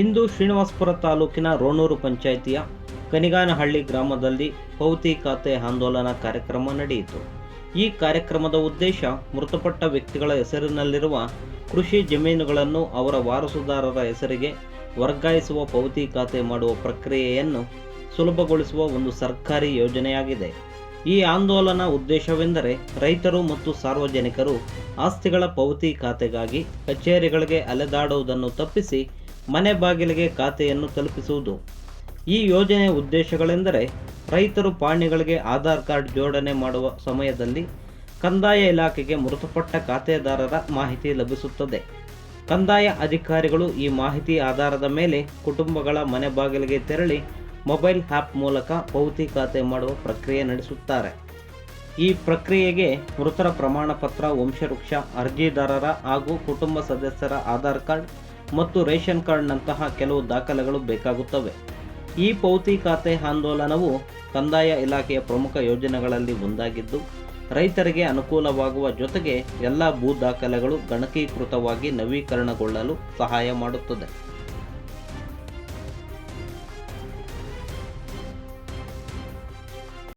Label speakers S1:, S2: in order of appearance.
S1: ಇಂದು ಶ್ರೀನಿವಾಸಪುರ ತಾಲೂಕಿನ ರೋಣೂರು ಪಂಚಾಯಿತಿಯ ಕನಿಗಾನಹಳ್ಳಿ ಗ್ರಾಮದಲ್ಲಿ ಪೌತಿ ಖಾತೆ ಆಂದೋಲನ ಕಾರ್ಯಕ್ರಮ ನಡೆಯಿತು. ಈ ಕಾರ್ಯಕ್ರಮದ ಉದ್ದೇಶ ಮೃತಪಟ್ಟ ವ್ಯಕ್ತಿಗಳ ಹೆಸರಿನಲ್ಲಿರುವ ಕೃಷಿ ಜಮೀನುಗಳನ್ನು ಅವರ ವಾರಸುದಾರರ ಹೆಸರಿಗೆ ವರ್ಗಾಯಿಸುವ ಪೌತಿ ಖಾತೆ ಮಾಡುವ ಪ್ರಕ್ರಿಯೆಯನ್ನು ಸುಲಭಗೊಳಿಸುವ ಒಂದು ಸರ್ಕಾರಿ ಯೋಜನೆಯಾಗಿದೆ. ಈ ಆಂದೋಲನ ಉದ್ದೇಶವೆಂದರೆ ರೈತರು ಮತ್ತು ಸಾರ್ವಜನಿಕರು ಆಸ್ತಿಗಳ ಪೌತಿ ಖಾತೆಗಾಗಿ ಕಚೇರಿಗಳಿಗೆ ಅಲೆದಾಡುವುದನ್ನು ತಪ್ಪಿಸಿ ಮನೆ ಬಾಗಿಲಿಗೆ ಖಾತೆಯನ್ನು ತಲುಪಿಸುವುದು. ಈ ಯೋಜನೆಯ ಉದ್ದೇಶಗಳೆಂದರೆ ರೈತರು ಪಾಣಿಗಳಿಗೆ ಆಧಾರ್ ಕಾರ್ಡ್ ಜೋಡಣೆ ಮಾಡುವ ಸಮಯದಲ್ಲಿ ಕಂದಾಯ ಇಲಾಖೆಗೆ ಮೃತಪಟ್ಟ ಖಾತೆದಾರರ ಮಾಹಿತಿ ಲಭಿಸುತ್ತದೆ. ಕಂದಾಯ ಅಧಿಕಾರಿಗಳು ಈ ಮಾಹಿತಿ ಆಧಾರದ ಮೇಲೆ ಕುಟುಂಬಗಳ ಮನೆ ಬಾಗಿಲಿಗೆ ತೆರಳಿ ಮೊಬೈಲ್ ಆ್ಯಪ್ ಮೂಲಕ ಪೌತಿ ಖಾತೆ ಮಾಡುವ ಪ್ರಕ್ರಿಯೆ ನಡೆಸುತ್ತಾರೆ. ಈ ಪ್ರಕ್ರಿಯೆಗೆ ಮೃತರ ಪ್ರಮಾಣಪತ್ರ, ವಂಶವೃಕ್ಷ, ಅರ್ಜಿದಾರರ ಹಾಗೂ ಕುಟುಂಬ ಸದಸ್ಯರ ಆಧಾರ್ ಕಾರ್ಡ್ ಮತ್ತು ರೇಷನ್ ಕಾರ್ಡ್ನಂತಹ ಕೆಲವು ದಾಖಲೆಗಳು ಬೇಕಾಗುತ್ತವೆ. ಈ ಪೌತಿ ಖಾತೆ ಆಂದೋಲನವು ಕಂದಾಯ ಇಲಾಖೆಯ ಪ್ರಮುಖ ಯೋಜನೆಗಳಲ್ಲಿ ಒಂದಾಗಿದ್ದು, ರೈತರಿಗೆ ಅನುಕೂಲವಾಗುವ ಜೊತೆಗೆ ಎಲ್ಲ ಭೂ ದಾಖಲೆಗಳು ಗಣಕೀಕೃತವಾಗಿ ನವೀಕರಣಗೊಳ್ಳಲು ಸಹಾಯ ಮಾಡುತ್ತದೆ.